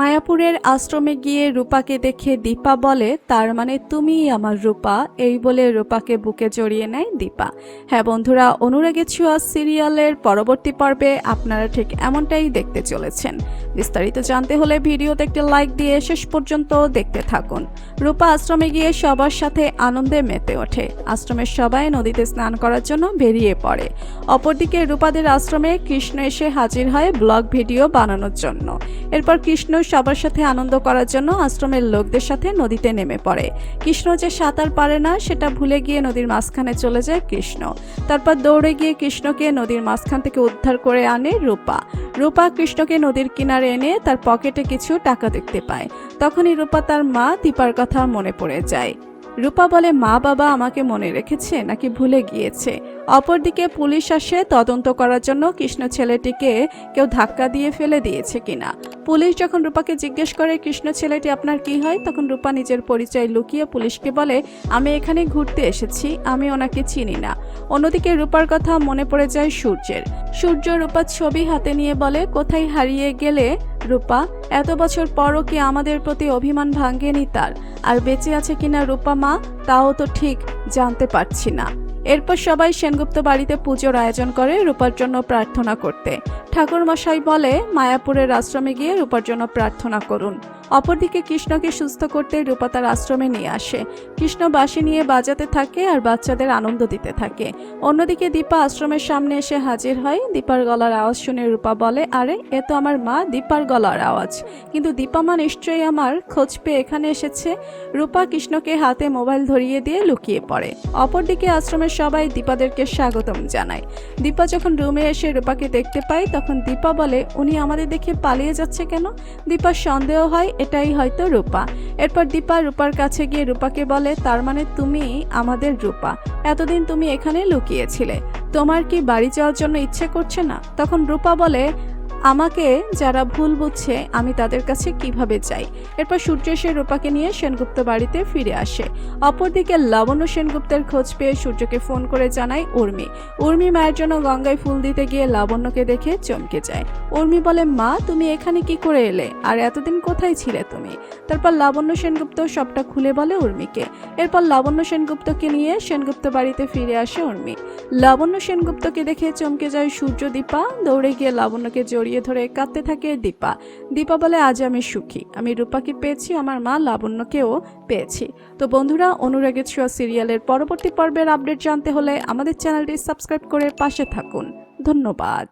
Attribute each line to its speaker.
Speaker 1: মায়াপুরের আশ্রমে গিয়ে রূপাকে দেখে দীপা বলে, তার মানে তুমি আমার রূপা? এই বলে রূপাকে বুকে জড়িয়ে নেয় দীপা। হ্যাঁ বন্ধুরা, অনুরাগে ছোঁয়া সিরিয়ালের পরবর্তী পর্বে আপনারা ঠিক এমনটাই দেখতে চলেছেন। বিস্তারিত জানতে হলে ভিডিওতে একটি লাইক দিয়ে শেষ পর্যন্ত দেখতে থাকুন। রূপা আশ্রমে গিয়ে সবার সাথে আনন্দে মেতে ওঠে। আশ্রমের সবাই নদীতে স্নান করার জন্য বেরিয়ে পড়ে। অপরদিকে রূপাদের আশ্রমে কৃষ্ণ এসে হাজির হয় ব্লগ ভিডিও বানানোর জন্য। এরপর কৃষ্ণ সবার সাথে আনন্দ করার জন্য আশ্রমের লোকদের সাথে নদীতে নেমে পড়ে। কৃষ্ণ যে সাঁতার পারে না, সেটা ভুলে গিয়ে নদীর মাঝখানে চলে যায় কৃষ্ণ। তারপর দৌড়ে গিয়ে কৃষ্ণকে নদীর মাঝখান থেকে উদ্ধার করে আনে রূপা। রূপা কৃষ্ণকে নদীর কিনারে এনে তার পকেটে কিছু টাকা দেখতে পায়। তখনই রূপা তার মা দীপার কথা মনে পড়ে যায়। রূপা বলে, মা বাবা আমাকে মনে রেখেছে নাকি ভুলে গিয়েছে? অপরদিকে পুলিশ আসে তদন্ত করার জন্য কৃষ্ণ ছেলেটিকে কেউ ধাক্কা দিয়ে ফেলে দিয়েছে কিনা। পুলিশ যখন রূপাকে জিজ্ঞেস করে, কৃষ্ণ ছেলেটি আপনার কি হয়? তখন রূপা নিজের পরিচয় লুকিয়ে পুলিশকে বলে, আমি এখানে ঘুরতে এসেছি, আমি ওনাকে চিনি না। অন্যদিকে রূপার কথা মনে পড়ে যায় সূর্যের। সূর্য রূপার ছবি হাতে নিয়ে বলে, কোথায় হারিয়ে গেলে রূপা? এত বছর পরও কি আমাদের প্রতি অভিমান ভাঙ্গেনি তার? আর বেঁচে আছে কিনা রূপা মা? তাও তো ঠিক জানতে পারছি না। এরপর সবাই সেনগুপ্ত বাড়িতে পুজোর আয়োজন করে রূপার জন্য প্রার্থনা করতে। ঠাকুর মশাই বলে, মায়াপুরের আশ্রমে গিয়ে রূপার জন্য প্রার্থনা করুন। অপরদিকে কৃষ্ণকে সুস্থ করতে রূপা তার আশ্রমে নিয়ে আসে। কৃষ্ণ বাঁশি নিয়ে বাজাতে থাকে আর বাচ্চাদের আনন্দ দিতে থাকে। অন্যদিকে দীপা আশ্রমের সামনে এসে হাজির হয়। দীপার গলার আওয়াজ শুনে রূপা বলে, আরে, এ তো আমার মা, দীপার গলার আওয়াজ। কিন্তু দীপা মা নিশ্চয়ই আমার খোঁজ পেয়ে এখানে এসেছে। রূপা কৃষ্ণকে হাতে মোবাইল ধরিয়ে দিয়ে লুকিয়ে পড়ে। অপরদিকে আশ্রমের সবাই দীপাদেরকে স্বাগতম জানায়। দীপা যখন রুমে এসে রূপাকে দেখতে পায়, তখন দীপা বলে, উনি আমাদের দেখে পালিয়ে যাচ্ছে কেন? দীপার সন্দেহ হয় এটাই হয়তো রূপা। এরপর দীপা রূপার কাছে গিয়ে রূপাকে বলে, তার মানে তুমি আমাদের রূপা। এতদিন তুমি এখানে লুকিয়েছিলে। তোমার কি বাড়ি যাওয়ার জন্য ইচ্ছে করছে না? তখন রূপা বলে আমাকে যারা ভুল বুঝছে, আমি তাদের কাছে কীভাবে যাই? এরপর সূর্য সে রূপাকে নিয়ে সেনগুপ্ত বাড়িতে ফিরে আসে। অপরদিকে লাবণ্য সেনগুপ্তের খোঁজ পেয়ে সূর্যকে ফোন করে জানায় উর্মি। উর্মি মায়ের জন্য গঙ্গায় ফুল দিতে গিয়ে লাবণ্যকে দেখে চমকে যায়। উর্মি বলে, মা, তুমি এখানে কি করে এলে? আর এতদিন কোথায় ছিলে তুমি? তারপর লাবণ্য সেনগুপ্ত সবটা খুলে বলে উর্মিকে। এরপর লাবণ্য সেনগুপ্তকে নিয়ে সেনগুপ্ত বাড়িতে ফিরে আসে উর্মি। লাবণ্য সেনগুপ্তকে দেখে চমকে যায় সূর্য দীপা দৌড়ে গিয়ে লাবণ্যকে জড়িয়ে ধরে কাঁদতে থাকে দীপা। দীপা বলে, আজ আমি সুখী। আমি রূপাকে পেয়েছি, আমার মা লাবণ্যকেও পেয়েছি। তো বন্ধুরা অনুরাগের ছোঁয়া সিরিয়ালের পরবর্তী পর্বের আপডেট জানতে হলে আমাদের চ্যানেলটি সাবস্ক্রাইব করে পাশে থাকুন। ধন্যবাদ।